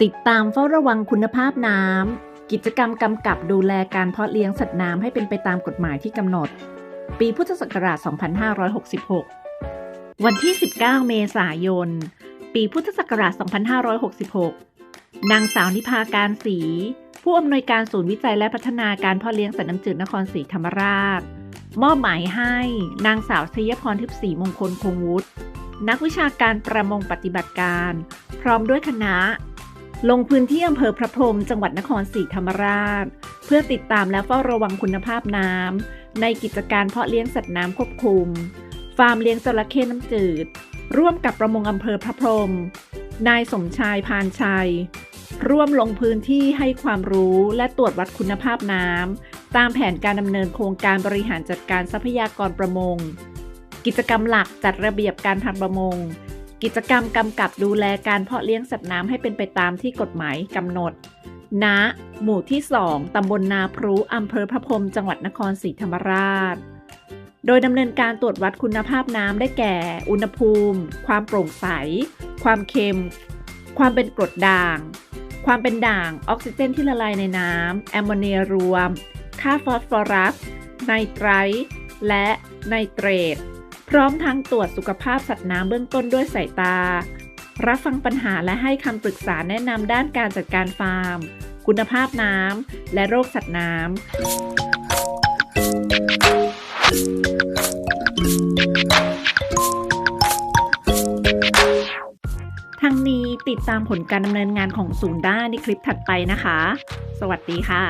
ติดตามเฝ้าระวังคุณภาพน้ำ กิจกรรมกำกับดูแลการเพาะเลี้ยงสัตว์น้ำให้เป็นไปตามกฎหมายที่กำหนด ปีพุทธศักราช 2566 วันที่ 19 เมษายน ปีพุทธศักราช 2566 นางสาวนิพาการศรีผู้อำนวยการศูนย์วิจัยและพัฒนาการเพาะเลี้ยงสัตว์น้ำจืดนครศรีธรรมราช มอบหมายให้นางสาวชยพรทิพย์ศรีมงคลคงวุฒินักวิชาการประมงปฏิบัติการ พร้อมด้วยคณะ ลงพื้นที่อำเภอพระพรหมจังหวัดนครศรีธรรมราช เพื่อติดตามและเฝ้าระวังคุณภาพน้ำในกิจการเพาะเลี้ยงสัตว์น้ำควบคุม ฟาร์มเลี้ยงจระเข้น้ำจืด ร่วมกับประมงอำเภอพระพรหมนายสมชายพานชัย ร่วมลงพื้นที่ให้ความรู้และตรวจวัดคุณภาพน้ำตามแผนการดำเนินโครงการบริหารจัดการทรัพยากรประมง กิจกรรมหลักจัดระเบียบการทำประมง กิจกรรมกำกับดูแลการเพาะเลี้ยงสัตว์น้ำให้เป็นไปตามที่กฎหมายกำหนดณหมู่ที่ 2 ตำบลนาพรุอำเภอพระพรหมจังหวัดนครศรีธรรมราช โดยดำเนินการตรวจวัดคุณภาพน้ำได้แก่ อุณหภูมิ ความโปร่งใส ความเค็ม ความเป็นกรดด่าง ความเป็นด่าง ออกซิเจนที่ละลายในน้ำแอมโมเนียรวม ค่าฟอสฟอรัส ไนไตรท์และไนเตรต พร้อมทั้งตรวจสุขภาพสัตว์น้ำเบื้องต้นด้วยสายตา รับฟังปัญหาและให้คำปรึกษาแนะนำด้านการจัดการฟาร์ม คุณภาพน้ำและโรคสัตว์น้ำ ทั้งนี้ติดตามผลการดำเนินงานของศูนย์ได้ในคลิปถัดไปนะคะ สวัสดีค่ะ